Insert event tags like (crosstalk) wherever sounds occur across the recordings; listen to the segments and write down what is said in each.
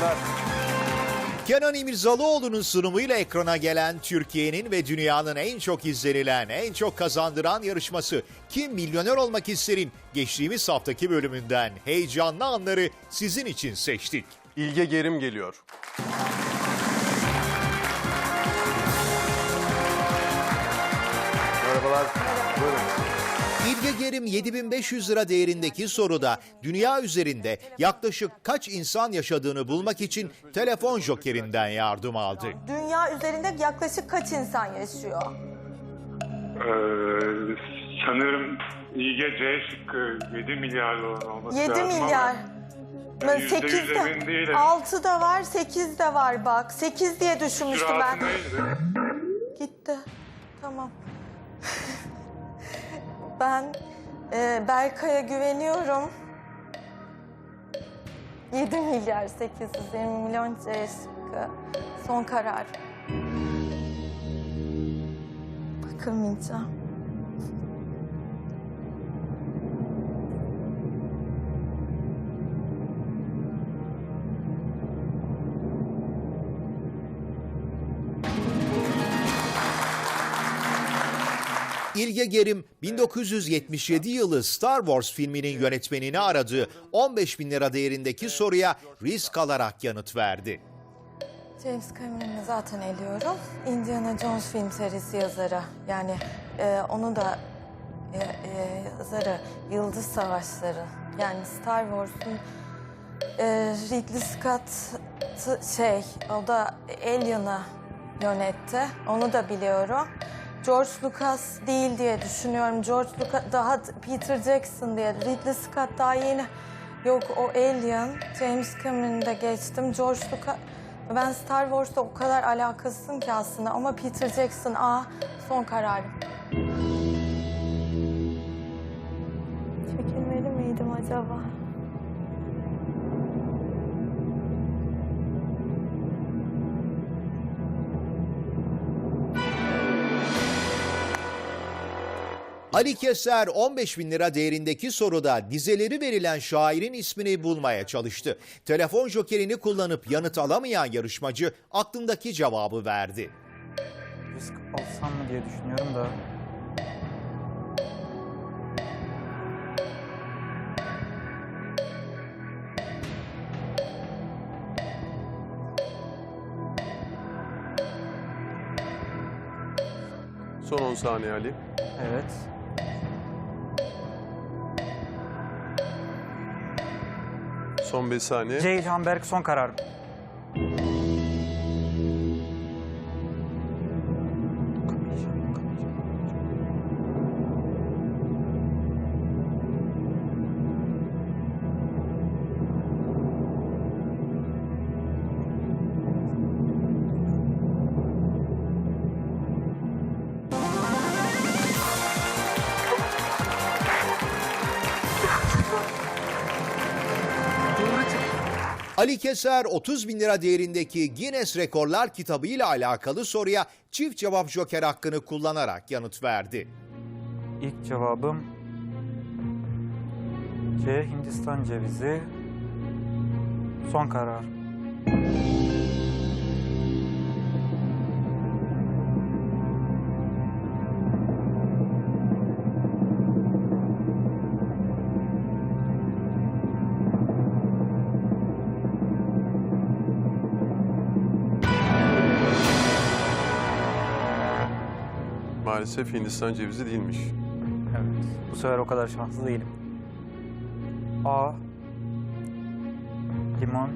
Başarılar. Kenan İmirzalıoğlu'nun sunumuyla ekrana gelen Türkiye'nin ve dünyanın en çok izlenilen, en çok kazandıran yarışması Kim Milyoner Olmak İster'in geçtiğimiz haftaki bölümünden heyecanlı anları sizin için seçtik. İlge Gerim geliyor. Merhabalar. Buyurun. İlge Gerim 7500 lira değerindeki soruda dünya üzerinde yaklaşık kaç insan yaşadığını bulmak için telefon jokerinden yardım aldı. Dünya üzerinde yaklaşık kaç insan yaşıyor? Ee, sanırım İlge C şıkkı 7 milyar olması 7 lazım ama milyar. ben yüzde 8 yüz emin de, değilim. 6 da var, 8 de var bak. 8 diye düşünmüştüm ben. Neydi? Gitti. Tamam. (laughs) ben e, Berkay'a güveniyorum. 7 milyar 820 milyon şıkkı. Son karar. Bakamayacağım. İlge Gerim 1977 yılı Star Wars filminin yönetmenini aradığı 15 bin lira değerindeki soruya risk alarak yanıt verdi. James Cameron'ı zaten eliyorum. Indiana Jones film serisi yazarı. Yani e, onu da e, e, yazarı Yıldız Savaşları. Yani Star Wars'un e, Ridley Scott şey o da Alien'ı yönetti. Onu da biliyorum. George Lucas değil diye düşünüyorum. George Lucas daha Peter Jackson diye. Ridley Scott daha yeni. Yok o Alien. James Cameron'ı da geçtim. George Lucas ben Star Wars'ta o kadar alakasızım ki aslında ama Peter Jackson A son kararım. Ali Keser 15 bin lira değerindeki soruda dizeleri verilen şairin ismini bulmaya çalıştı. Telefon jokerini kullanıp yanıt alamayan yarışmacı aklındaki cevabı verdi. Risk alsam mı diye düşünüyorum da. Son 10 saniye Ali. Evet. Son 5 saniye. C. İlhan Berk son kararım. Ali Keser 30 bin lira değerindeki Guinness Rekorlar kitabı ile alakalı soruya çift cevap joker hakkını kullanarak yanıt verdi. İlk cevabım C. Hindistan cevizi. Son karar. Maalesef Hindistan cevizi değilmiş. Evet. Bu sefer o kadar şanslı değilim. A. Limon.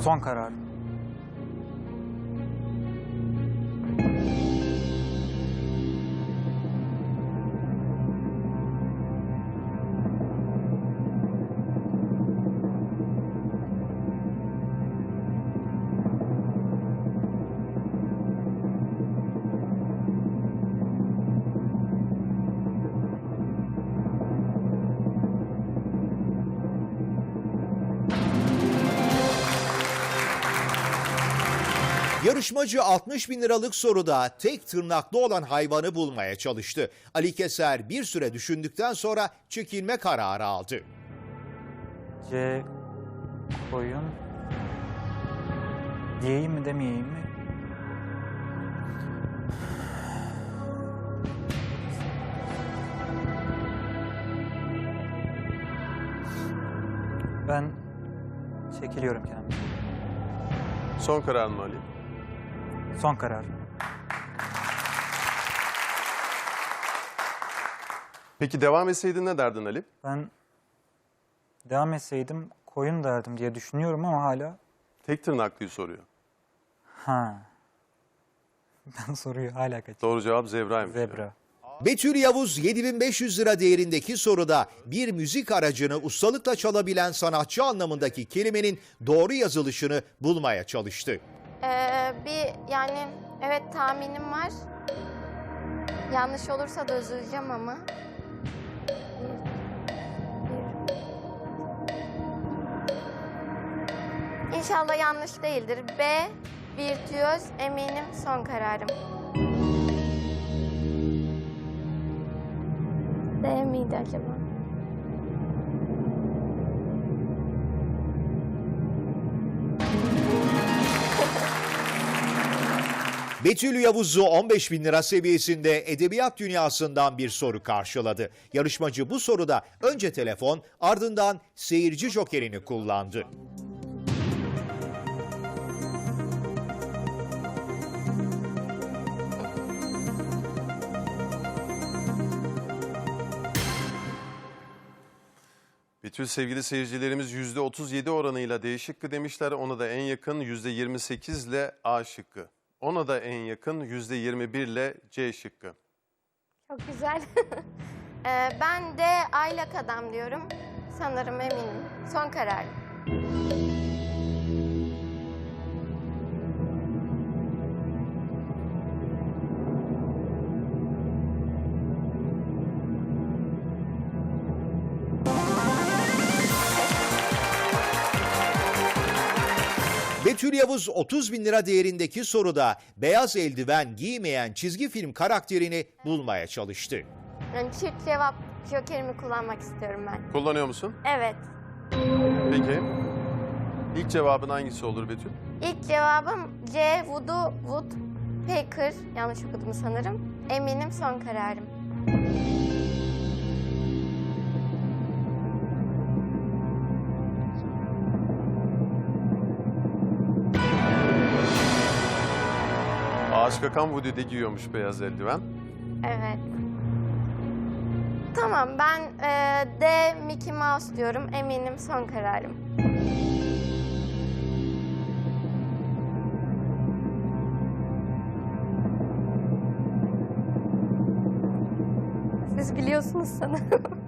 Son karar. Yarışmacı 60 bin liralık soruda tek tırnaklı olan hayvanı bulmaya çalıştı. Ali Keser bir süre düşündükten sonra çekilme kararı aldı. C koyun. Diyeyim mi demeyeyim mi? Ben çekiliyorum Kenan Bey. Son karar mı Ali? Son karar. Peki devam etseydin ne derdin Ali? Ben devam etseydim koyun derdim diye düşünüyorum ama hala Tek tırnaklıyı soruyor. ha. (laughs) Ben soruyu hala kaçırdım. Doğru cevap zebraymış. Zebra. Betül Yavuz 7500 lira değerindeki soruda bir müzik aracını ustalıkla çalabilen sanatçı anlamındaki kelimenin doğru yazılışını bulmaya çalıştı. Ee, bir yani evet tahminim var. Yanlış olursa da üzüleceğim ama. Bir- bir- İnşallah yanlış değildir. B. Virtüöz eminim son kararım. D miydi acaba? Betül Yavuz'u 15 bin lira seviyesinde edebiyat dünyasından bir soru karşıladı. Yarışmacı bu soruda önce telefon ardından seyirci jokerini kullandı. Betül sevgili seyircilerimiz %37 oranıyla D demişler. Ona da en yakın %28 ile A şıkkı. Ona da en yakın %21 ile C şıkkı. Çok güzel. (laughs) Ee, ben de aylak adam diyorum. Sanırım eminim. Son kararım. Betül Yavuz 30 bin lira değerindeki soruda beyaz eldiven giymeyen çizgi film karakterini bulmaya çalıştı. Yani çift cevap jokerimi kullanmak istiyorum ben. Kullanıyor musun? Evet. Peki. İlk cevabın hangisi olur Betül? İlk cevabım C. Voodoo Wood Packer. Yanlış okudum sanırım. Eminim son kararım. Kakan Woody'de giyiyormuş beyaz eldiven. Evet. Tamam ben e, D. Mickey Mouse diyorum. Eminim son kararım. Siz biliyorsunuz sanırım.